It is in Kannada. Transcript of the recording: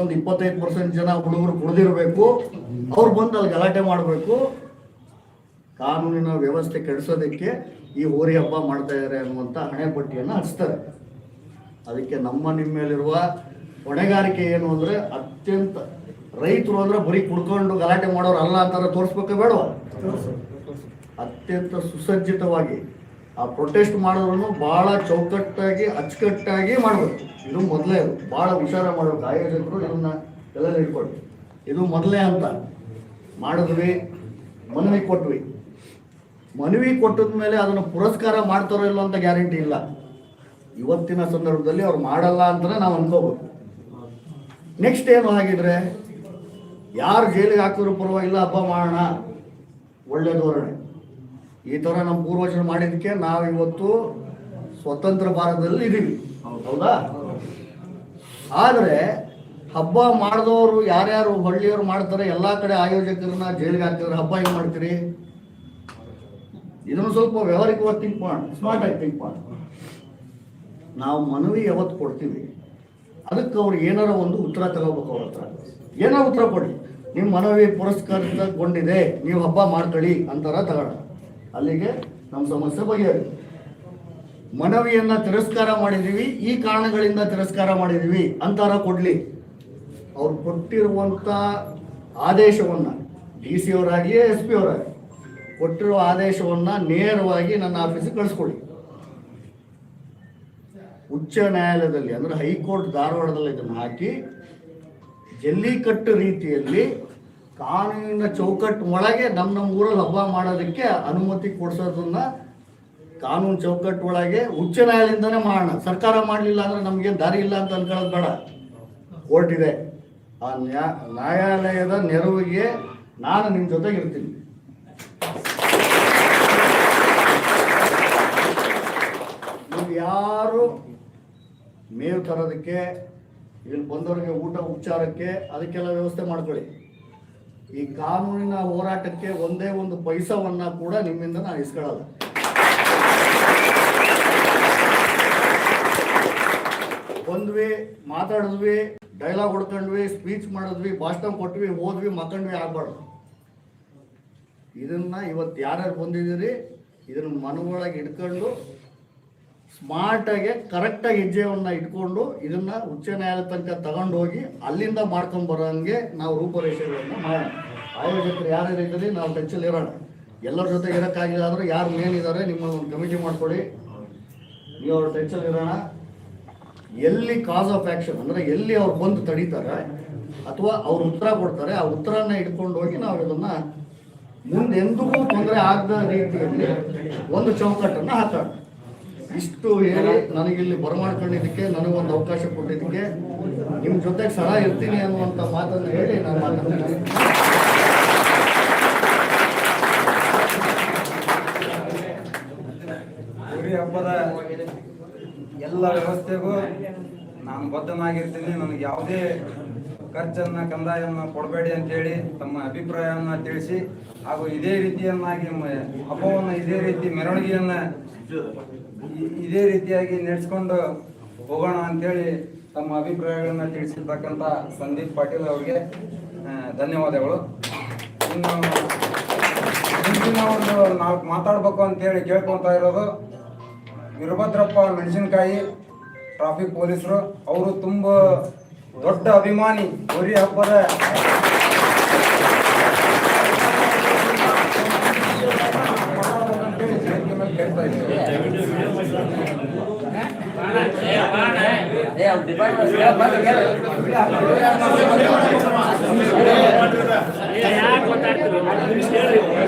ಒಂದು ಇಪ್ಪತ್ತೈದು ಪರ್ಸೆಂಟ್ ಜನ ಹುಡುಗರು ಕುಡಿದಿರಬೇಕು ಅವ್ರು ಬಂದು ಅಲ್ಲಿ ಗಲಾಟೆ ಮಾಡಬೇಕು. ಕಾನೂನಿನ ವ್ಯವಸ್ಥೆ ಕೆಡಿಸೋದಕ್ಕೆ ಈ ಹೋರಿ ಹಬ್ಬ ಮಾಡ್ತಾ ಇದ್ದಾರೆ ಅನ್ನುವಂಥ ಹಣೆ ಪಟ್ಟಿಯನ್ನು ಹಚ್ತಾರೆ. ಅದಕ್ಕೆ ನಮ್ಮ ನಿಮ್ಮೇಲಿರುವ ಹೊಣೆಗಾರಿಕೆ ಏನು ಅಂದರೆ ಅತ್ಯಂತ ರೈತರು ಅಂದರೆ ಬರೀ ಕುಡ್ಕೊಂಡು ಗಲಾಟೆ ಮಾಡೋರು ಅಲ್ಲ ಅಂತಾರೆ ತೋರಿಸ್ಬೇಕು ಬೇಡವಾ? ಅತ್ಯಂತ ಸುಸಜ್ಜಿತವಾಗಿ ಆ ಪ್ರೊಟೆಸ್ಟ್ ಮಾಡೋದ್ರೂ ಭಾಳ ಚೌಕಟ್ಟಾಗಿ, ಅಚ್ಚುಕಟ್ಟಾಗಿ ಮಾಡಬೇಕು. ಇದು ಮೊದಲೇ ಅದು. ಭಾಳ ಹುಷಾರ ಮಾಡಬೇಕು. ಆಯೋಜಕರು ಇದನ್ನು ಎಲ್ಲ ಇಟ್ಕೊಳ್ರಿ ಇದು ಮೊದಲೇ ಅಂತ. ಮಾಡಿದ್ವಿ, ಮನವಿ ಕೊಟ್ವಿ. ಮನವಿ ಕೊಟ್ಟದ ಮೇಲೆ ಅದನ್ನು ಪುರಸ್ಕಾರ ಮಾಡ್ತಾರೋ ಇಲ್ಲೋ ಅಂತ ಗ್ಯಾರಂಟಿ ಇಲ್ಲ. ಇವತ್ತಿನ ಸಂದರ್ಭದಲ್ಲಿ ಅವ್ರು ಮಾಡಲ್ಲ ಅಂತಲೇ ನಾವು ಅನ್ಕೋಬೇಕು. ನೆಕ್ಸ್ಟ್ ಏನು ಆಗಿದ್ರೆ ಯಾರು ಜೈಲಿಗೆ ಹಾಕಿದ್ರು ಪರವಾಗಿಲ್ಲ, ಹಬ್ಬ ಮಾಡೋಣ. ಒಳ್ಳೆ ಧೋರಣೆ. ಈ ಥರ ನಮ್ಮ ಪೂರ್ವಜರು ಮಾಡಿದ್ದಕ್ಕೆ ನಾವು ಇವತ್ತು ಸ್ವತಂತ್ರ ಭಾರತದಲ್ಲಿ ಇದ್ದೀವಿ. ಹೌದಾ ಆದರೆ ಹಬ್ಬ ಮಾಡಿದವರು ಯಾರ್ಯಾರು ಹಳ್ಳಿಯವರು ಮಾಡ್ತಾರೆ ಎಲ್ಲ ಕಡೆ ಆಯೋಜಕರನ್ನ ಜೈಲಿಗೆ ಹಾಕ್ತಿದ್ರೆ ಹಬ್ಬ ಹೆಂಗೆ ಮಾಡ್ತೀರಿ? ಇದನ್ನು ಸ್ವಲ್ಪ ವ್ಯವಹಾರಿಕವಾಗಿ ಥಿಂಕ್ ಮಾಡಿ ಸ್ಮಾರ್ಟ್ ಆಗಿ ಥಿಂಕ್ ಮಾಡೋಣ ನಾವು ಮನವಿ ಯಾವತ್ತು ಕೊಡ್ತೀವಿ ಅದಕ್ಕೆ ಅವ್ರು ಏನಾರ ಒಂದು ಉತ್ತರ ತಗೋಬೇಕು ಅವ್ರ ಹತ್ರ. ಏನಾರ ಉತ್ತರ ಕೊಡಿ. ನಿಮ್ಮ ಮನವಿ ಪುರಸ್ಕೃತಗೊಂಡಿದೆ ನೀವು ಹಬ್ಬ ಮಾಡ್ಕೊಳ್ಳಿ ಅಂತಾರ ತಗೋಣ. ಅಲ್ಲಿಗೆ ನಮ್ಮ ಸಮಸ್ಯೆ ಬಗೆಹರಿ ಮನವಿಯನ್ನ ತಿರಸ್ಕಾರ ಮಾಡಿದೀವಿ ಈ ಕಾರಣಗಳಿಂದ ತಿರಸ್ಕಾರ ಮಾಡಿದೀವಿ ಅಂತಾರ ಕೊಡ್ಲಿ. ಅವ್ರು ಕೊಟ್ಟಿರುವಂತ ಆದೇಶವನ್ನ, ಡಿ ಸಿ ಅವರಾಗಿ ಎಸ್ ಪಿ ಅವರಾಗಲಿ ಕೊಟ್ಟಿರೋ ಆದೇಶವನ್ನ ನೇರವಾಗಿ ನನ್ನ ಆಫೀಸಿಗೆ ಕಳಿಸ್ಕೊಳ್ಳಿ. ಉಚ್ಚ ನ್ಯಾಯಾಲಯದಲ್ಲಿ, ಅಂದ್ರೆ ಹೈಕೋರ್ಟ್ ಧಾರವಾಡದಲ್ಲಿ ಇದನ್ನು ಹಾಕಿ, ಜಲ್ಲಿಕಟ್ಟು ರೀತಿಯಲ್ಲಿ ಕಾನೂನಿನ ಚೌಕಟ್ಟು ಒಳಗೆ ನಮ್ಮ ನಮ್ಮ ಊರಲ್ಲಿ ಹಬ್ಬ ಮಾಡೋದಕ್ಕೆ ಅನುಮತಿ ಕೊಡಿಸೋದನ್ನ ಕಾನೂನು ಚೌಕಟ್ಟು ಒಳಗೆ ಉಚ್ಚ ನ್ಯಾಯಾಲಯದಿಂದನೇ ಮಾಡೋಣ. ಸರ್ಕಾರ ಮಾಡಲಿಲ್ಲ ಅಂದ್ರೆ ನಮಗೆ ದಾರಿ ಇಲ್ಲ ಅಂತ ಅನ್ಕೊಳ್ಳೋದು ಬೇಡ. ಕೋರ್ಟ್ ಇದೆ ಆ ನ್ಯಾ, ನ್ಯಾಯಾಲಯದ ನೆರವಿಗೆ ನಾನು ನಿಮ್ಮ ಜೊತೆಗೆ ಇರ್ತೀನಿ. ನೀವು ಯಾರು ಮೇವು ತರೋದಕ್ಕೆ, ಇಲ್ಲಿ ಬಂದವರಿಗೆ ಊಟ ಉಪಚಾರಕ್ಕೆ ಅದಕ್ಕೆಲ್ಲ ವ್ಯವಸ್ಥೆ ಮಾಡ್ಕೊಳ್ಳಿ. ಈ ಕಾನೂನಿನ ಹೋರಾಟಕ್ಕೆ ಒಂದೇ ಒಂದು ಪೈಸವನ್ನ ಕೂಡ ನಿಮ್ಮಿಂದ ನಾನು ಇಸ್ಕೊಳ್ಳಲ್ಲ. ಬಂದ್ವಿ, ಮಾತಾಡಿದ್ವಿ ಡೈಲಾಗ್ ಹೊಡ್ಕೊಂಡ್ವಿ ಸ್ಪೀಚ್ ಮಾಡಿದ್ವಿ, ಭಾಷಣ ಕೊಟ್ವಿ ಹೋದ್ವಿ ಮಕ್ಕಂಡ್ವಿ, ಆಗ್ಬಾರ್ದು. ಇದನ್ನ ಇವತ್ತು ಯಾರ್ಯಾರು ಬಂದಿದ್ದೀರಿ, ಇದನ್ನ ಮನವೊಳಗೆ ಇಟ್ಕೊಂಡು ಸ್ಮಾರ್ಟಾಗಿ ಕರೆಕ್ಟಾಗಿ ಹೆಜ್ಜೆಯನ್ನ ಇಟ್ಕೊಂಡು ಇದನ್ನ ಉಚ್ಚ ನ್ಯಾಯಾಲಯ ತನಕ ತಗೊಂಡೋಗಿ ಅಲ್ಲಿಂದ ಮಾಡ್ಕೊಂಡ್ ಬರೋಂಗೆ ನಾವು ರೂಪರೇಷೆಗಳನ್ನು ಮಾಡೋಣ. ಆಯೋಜಕರು ಯಾರ್ಯಾರು ಇದ್ದೀರಿ ನಾವು ಟಚ್ಚಲ್ಲಿ ಇರೋಣ. ಎಲ್ಲರ ಜೊತೆ ಇರೋಕ್ಕಾಗಿಲ್ಲ ಅಂದ್ರೆ ಯಾರು ಮೇನ್ ಇದ್ದಾರೆ ನಿಮ್ಮ ಒಂದು ಕಮಿಟಿ ಮಾಡ್ಕೊಳ್ಳಿ. ನೀವು ಅವ್ರ ಇರೋಣ. ಎಲ್ಲಿ ಕಾಸ್ ಆಫ್ ಆಕ್ಷನ್ ಅಂದ್ರೆ ಎಲ್ಲಿ ಅವ್ರು ಬಂದು ತಡೀತಾರೆ ಅಥವಾ ಅವ್ರು ಉತ್ತರ ಕೊಡ್ತಾರೆ, ಆ ಉತ್ತರನ ಇಟ್ಕೊಂಡು ಹೋಗಿ ನಾವು ಇದನ್ನು ಮುಂದೆ ಎಂದಿಗೂ ತೊಂದರೆ ಆಗದ ರೀತಿಯಲ್ಲಿ ಒಂದು ಚೌಕಟ್ಟನ್ನು ಹಾಕೋಣ. ಇಷ್ಟು ಹೇಳಿ ನನಗಿಲ್ಲಿ ಬರಮಾಡ್ಕೊಂಡಿದ್ದಕ್ಕೆ ನನಗೊಂದು ಅವಕಾಶ ಕೊಟ್ಟಿದ್ದಕ್ಕೆ ನಿಮ್ಮ ಜೊತೆಗೆ ಸಹ ಇರ್ತೀನಿ ಅನ್ನುವಂಥ ಮಾತನ್ನು ಹೇಳಿ ನಾನು ಹೋರಿ ಹಬ್ಬದ ಎಲ್ಲ ವ್ಯವಸ್ಥೆಗೂ ನಾನು ಬದ್ಧನಾಗಿರ್ತೀನಿ. ನನಗೆ ಯಾವುದೇ ಖರ್ಚನ್ನ ಕಂದಾಯವನ್ನು ಕೊಡಬೇಡಿ ಅಂತೇಳಿ ತಮ್ಮ ಅಭಿಪ್ರಾಯವನ್ನು ತಿಳಿಸಿ ಹಾಗೂ ಇದೇ ರೀತಿಯನ್ನಾಗಿ ಹಬ್ಬವನ್ನು ಇದೇ ರೀತಿ ಮೆರವಣಿಗೆಯನ್ನ ಇದೇ ರೀತಿಯಾಗಿ ನಡೆಸ್ಕೊಂಡು ಹೋಗೋಣ ಅಂತೇಳಿ ತಮ್ಮ ಅಭಿಪ್ರಾಯಗಳನ್ನ ತಿಳಿಸಿರ್ತಕ್ಕಂಥ ಸಂದೀಪ್ ಪಾಟೀಲ್ ಅವರಿಗೆ ಧನ್ಯವಾದಗಳು. ಇನ್ನು ಮುಂದಿನ ಒಂದು ನಾಲ್ಕು ಮಾತಾಡ್ಬೇಕು ಅಂತೇಳಿ ಕೇಳ್ಕೊತಾ ಇರೋದು, ವೀರಭದ್ರಪ್ಪ ಮೆಣಸಿನ್ಕಾಯಿ, ಟ್ರಾಫಿಕ್ ಪೊಲೀಸರು, ಅವರು ತುಂಬ ದೊಡ್ಡ ಅಭಿಮಾನಿ ಗೌರಿ ಹಬ್ಬದ ಯಾಕೆ ಮಾತಾಡ್ತೀರಿ